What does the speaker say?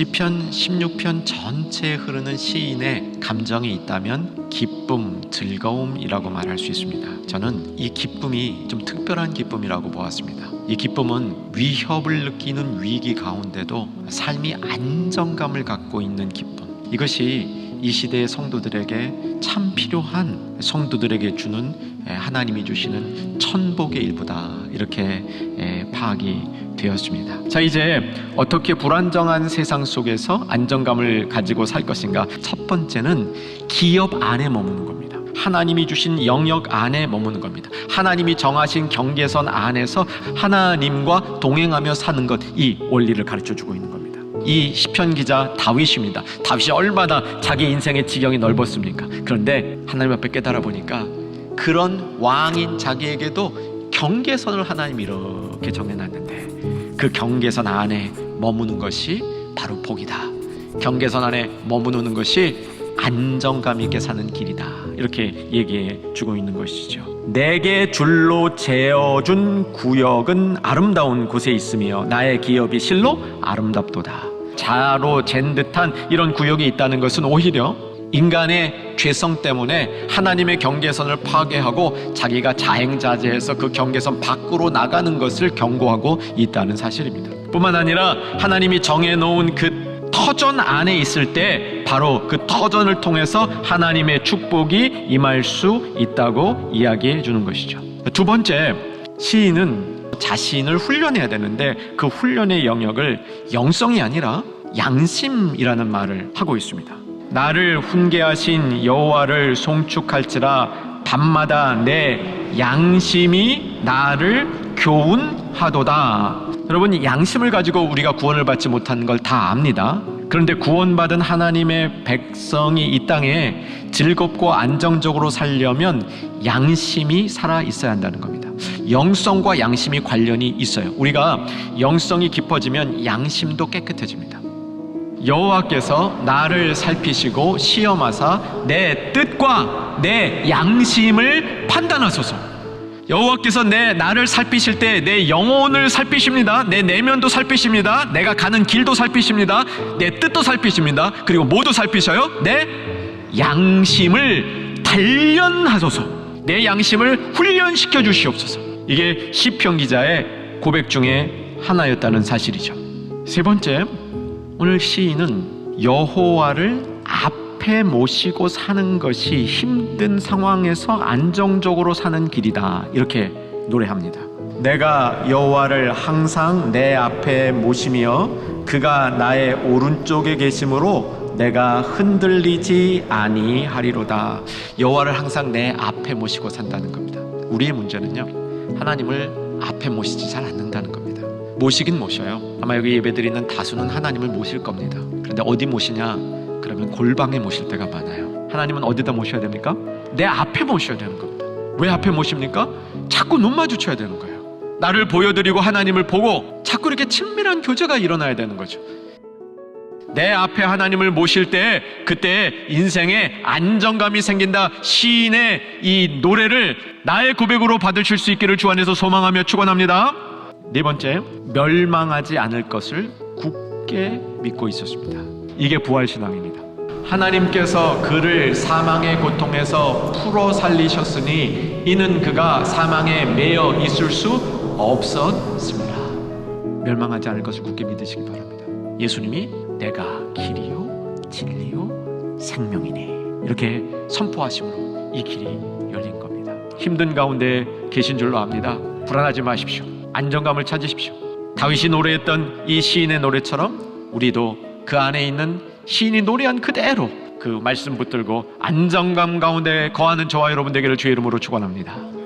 시편 16편 전체에 흐르는 시인의 감정이 있다면 기쁨, 즐거움이라고 말할 수 있습니다. 저는 이 기쁨이 좀 특별한 기쁨이라고 보았습니다. 이 기쁨은 위협을 느끼는 위기 가운데도 삶이 안정감을 갖고 있는 기쁨. 이것이 이 시대의 성도들에게 참 필요한 성도들에게 주는 에, 하나님이 주시는 천복의 일부다 이렇게 에, 파악이 되었습니다. 자 이제 어떻게 불안정한 세상 속에서 안정감을 가지고 살 것인가? 첫 번째는 기업 안에 머무는 겁니다. 하나님이 주신 영역 안에 머무는 겁니다. 하나님이 정하신 경계선 안에서 하나님과 동행하며 사는 것 이 원리를 가르쳐 주고 있는 겁니다. 이 시편 기자 다윗입니다. 다윗이 얼마나 자기 인생의 지경이 넓었습니까? 그런데 하나님 앞에 깨달아 보니까 그런 왕인 자기에게도 경계선을 하나님이 이렇게 정해놨는데 그 경계선 안에 머무는 것이 바로 복이다. 경계선 안에 머무는 것이 안정감 있게 사는 길이다. 이렇게 얘기해 주고 있는 것이죠. 내게 줄로 재어준 구역은 아름다운 곳에 있으며 나의 기업이 실로 아름답도다. 자로 잰 듯한 이런 구역이 있다는 것은 오히려 인간의 죄성 때문에 하나님의 경계선을 파괴하고 자기가 자행자재해서 그 경계선 밖으로 나가는 것을 경고하고 있다는 사실입니다. 뿐만 아니라 하나님이 정해놓은 그 터전 안에 있을 때 바로 그 터전을 통해서 하나님의 축복이 임할 수 있다고 이야기해 주는 것이죠. 두 번째, 시인은 자신을 훈련해야 되는데 그 훈련의 영역을 영성이 아니라 양심이라는 말을 하고 있습니다. 나를 훈계하신 여호와를 송축할지라 밤마다 내 양심이 나를 교훈하도다. 여러분 양심을 가지고 우리가 구원을 받지 못한 걸다 압니다. 그런데 구원받은 하나님의 백성이 이 땅에 즐겁고 안정적으로 살려면 양심이 살아 있어야 한다는 겁니다. 영성과 양심이 관련이 있어요. 우리가 영성이 깊어지면 양심도 깨끗해집니다. 여호와께서 나를 살피시고 시험하사 내 뜻과 내 양심을 판단하소서. 여호와께서 내 나를 살피실 때 내 영혼을 살피십니다. 내 내면도 살피십니다. 내가 가는 길도 살피십니다. 내 뜻도 살피십니다. 그리고 모두 살피셔요. 내 양심을 단련하소서. 내 양심을 훈련시켜 주시옵소서. 이게 시편 기자의 고백 중에 하나였다는 사실이죠. 세 번째, 오늘 시인은 여호와를 앞에 모시고 사는 것이 힘든 상황에서 안정적으로 사는 길이다. 이렇게 노래합니다. 내가 여호와를 항상 내 앞에 모시며 그가 나의 오른쪽에 계심으로 내가 흔들리지 아니하리로다. 여호와를 항상 내 앞에 모시고 산다는 겁니다. 우리의 문제는요. 하나님을 앞에 모시지 잘 않는다는 겁니다. 모시긴 모셔요. 아마 여기 예배드리는 다수는 하나님을 모실 겁니다. 그런데 어디 모시냐? 그러면 골방에 모실 때가 많아요. 하나님은 어디다 모셔야 됩니까? 내 앞에 모셔야 되는 겁니다. 왜 앞에 모십니까? 자꾸 눈 마주쳐야 되는 거예요. 나를 보여드리고 하나님을 보고 자꾸 이렇게 친밀한 교제가 일어나야 되는 거죠. 내 앞에 하나님을 모실 때 그때 인생에 안정감이 생긴다 시인의 이 노래를 나의 고백으로 받으실 수 있기를 주 안에서 소망하며 축원합니다. 네 번째 멸망하지 않을 것을 굳게 믿고 있었습니다. 이게 부활 신앙입니다. 하나님께서 그를 사망의 고통에서 풀어 살리셨으니 이는 그가 사망에 매여 있을 수 없었습니다. 멸망하지 않을 것을 굳게 믿으시기 바랍니다. 예수님이 내가 길이요 진리요 생명이니 이렇게 선포하심으로 이 길이 열린 겁니다. 힘든 가운데 계신 줄로 압니다. 불안하지 마십시오. 안정감을 찾으십시오. 다윗이 노래했던 이 시인의 노래처럼 우리도 그 안에 있는 시인이 노래한 그대로 그 말씀 붙들고 안정감 가운데 거하는 저와 여러분 되기를 주의 이름으로 축원합니다.